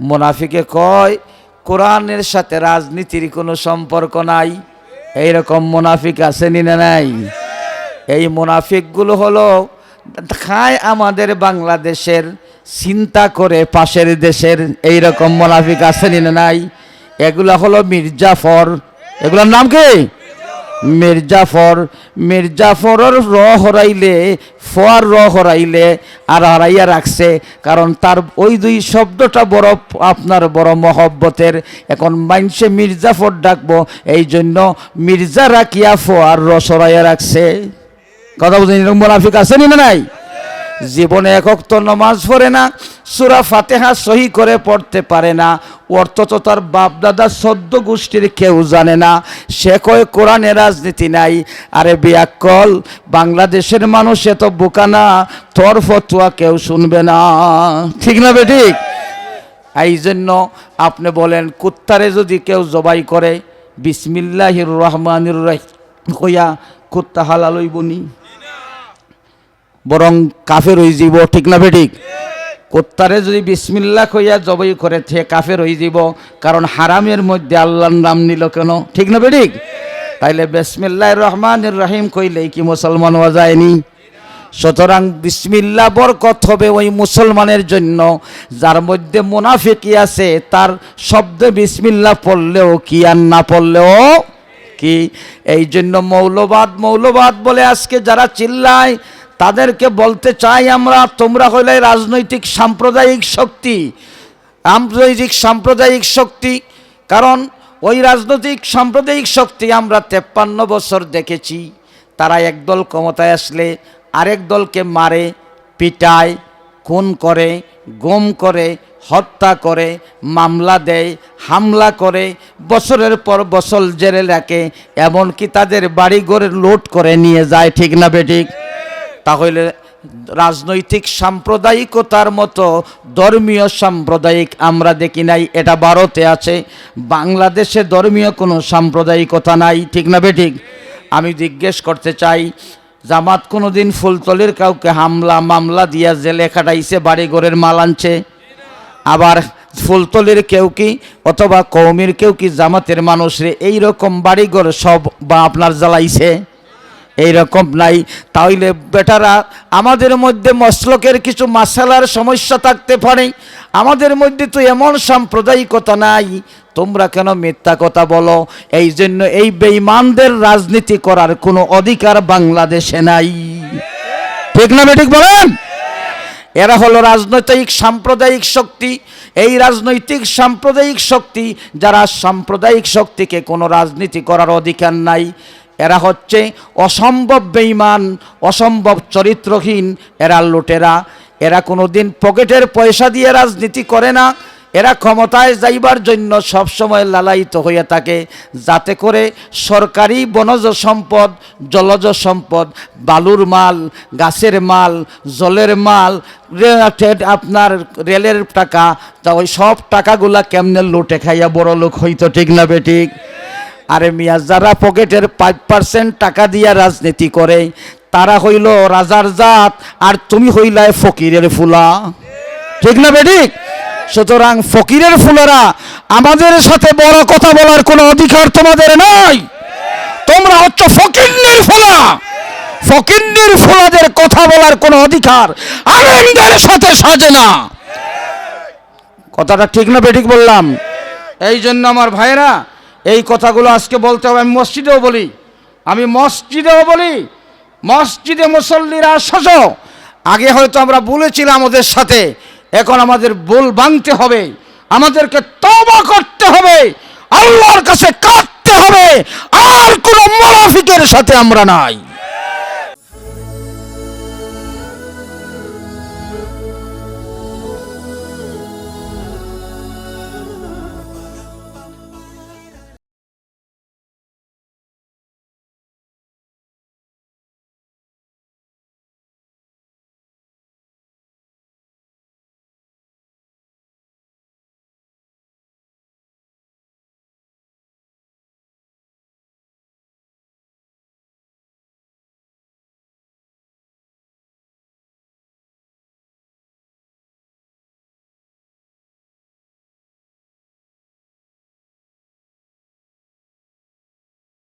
মুনাফিকে কয়, কোরআনের সাথে রাজনীতির কোনো সম্পর্ক নাই? এইরকম মুনাফিক আসেনি না নাই? এই মুনাফিকগুলো হলো, খায় আমাদের বাংলাদেশের, চিন্তা করে পাশের দেশের এই রকম মুনাফিক আসেনি না নাই? এগুলা হলো মির্জাফর। এগুলোর নাম কি? মির্জাফর, মির্জাফরের র হরাইলে, ফোয়ার র হরাইলে আর হারাইয়া রাখছে। কারণ তার ওই দুই শব্দটা বড় আপনার বড় মহব্বতের। এখন মাইনসে মির্জাফর ডাকবো এই জন্য মির্জা রাখিয়া ফোয়ার র সরাইয়া রাখছে। কথা বুঝেন? মোনাফিক আছে না নাই? জীবনে একক তো নমাজ পড়ে না, সুরা ফাতেহা সহি করে পড়তে পারে না অর্থ তো তার বাপ দাদা সদ্য গোষ্ঠীর কেউ জানে না, সে কয় কোরআনে রাজনীতি নাই। আরে বিয়াকল বাংলাদেশের মানুষ এত বোকানা তোর ফতুয়া কেউ শুনবে না। ঠিক না বে ঠিক? এই জন্য আপনি বলেন, কুত্তারে যদি কেউ জবাই করে, বিসমিল্লাহির রহমানির রহিম, কইয়া কুত্তা হালাল হইবনি বরং কাফের হয়ে যাব ঠিক না বেঠিক? কোত্তারে যদি বিসমিল্লা কইয়া জবই করে থে কাফের হয়ে যাব কারণ হারামের মধ্যে আল্লাহর নাম নিল কেন? ঠিক না বেঠিক? তাইলে বিসমিল্লাহ রহমান রহিম কইলেই কি মুসলমান হওয়া যায়নি? সুতরাং বিসমিল্লা বরকত হবে ওই মুসলমানের জন্য যার মধ্যে মুনাফিকি আছে তার শব্দে বিসমিল্লা পড়লেও কি আর না পড়লেও কি? এই জন্য মৌলবাদ মৌলবাদ বলে আজকে যারা চিল্লায় তাদেরকে বলতে চাই আমরা, তোমরা হইলে রাজনৈতিক সাম্প্রদায়িক শক্তি রাজনৈতিক সাম্প্রদায়িক শক্তি, কারণ ওই রাজনৈতিক সাম্প্রদায়িক শক্তি আমরা তেপ্পান্ন বছর দেখেছি। তারা একদল ক্ষমতায় আসলে আরেক দলকে মারে, পিটায়, খুন করে, গম করে, হত্যা করে, মামলা দেয়, হামলা করে, বছরের পর বছর জেলে রাখে, এমনকি তাদের বাড়িঘরে লোড করে নিয়ে যায়, ঠিক না বেঠিক তাহলে রাজনৈতিক সাম্প্রদায়িকতার মতো ধর্মীয় সাম্প্রদায়িক আমরা দেখি নাই, এটা ভারতে আছে। বাংলাদেশে ধর্মীয় কোনো সাম্প্রদায়িকতা নাই, ঠিক না বেঠিক আমি জিজ্ঞেস করতে চাই, জামাত কোনো দিন ফুলতলির কাউকে হামলা মামলা দিয়া জেলে খাটাইছে বাড়ি ঘরের মাল আনছে? আবার ফুলতলির কেউ কি অথবা কৌমির কেউ কি জামাতের মানুষরে এইরকম বাড়িঘর সব বা আপনার জ্বালাইছে? এই রকম নাই। তাহলে বেটারা, আমাদের মধ্যে মসলকের কিছু মাসালার সমস্যা থাকতে পারে। আমাদের মধ্যে তো এমন সাম্প্রদায়িকতা নাই। তোমরা কেন মিথ্যা কথা বলো? এই জন্য এই বেঈমানদের রাজনীতি করার কোনো অধিকার বাংলাদেশে নাই। ঠিক না ঠিক বলেন? এরা হলো রাজনৈতিক সাম্প্রদায়িক শক্তি। এই রাজনৈতিক সাম্প্রদায়িক শক্তি, যারা সাম্প্রদায়িক শক্তিকে কোনো রাজনীতি করার অধিকার নাই। এরা হচ্ছে অসম্ভব বেঈমান, অসম্ভব চরিত্রহীন, এরা লুটেরা। এরা কোনো দিন পকেটের পয়সা দিয়ে রাজনীতি করে না। এরা ক্ষমতায় যাইবার জন্য সবসময় লালায়িত হয়ে থাকে। যাতে করে সরকারি বনজ সম্পদ, জলজ সম্পদ, বালুর মাল, গাছের মাল, জলের মাল আপনার রেলের টাকা, তা ওই সব টাকাগুলা কেমনে লুটে খাইয়া বড় লোক হইতো ঠিক না বেঠিক আরে মিয়া, যারা পকেটের ফাইভ পার্সেন্ট টাকা দিয়া রাজনীতি করে, তারা হইল রাজার জাত, আর তুমি হইলায় ফকিরের ফুলা। ঠিক না বেঠিক সুতরাং ফকিরের ফুলেরা, আমাদের সাথে বড় কথা বলার কোনো অধিকার তোমাদের নাই। তোমরা হচ্ছে ফকিন্নির ফুলা। ফকিন্নির ফুলাদের কথা বলার কোনো অধিকার আনন্দের সাথে সাজে না। কথাটা ঠিক না বেঠিক বললাম? এই জন্য আমার ভাইরা এই কথাগুলো আজকে বলতে হবে, আমি মসজিদেও বলি, আমি মসজিদেও বলি, মসজিদে মুসল্লিরা সজ। আগে হয়তো আমরা বলেছিলাম ওদের সাথে, এখন আমাদের বল ভাঙতে হবে, আমাদেরকে তবা করতে হবে, আল্লাহর কাছে কাঁদতে হবে, আর কোনো মুনাফিকের সাথে আমরা নাই।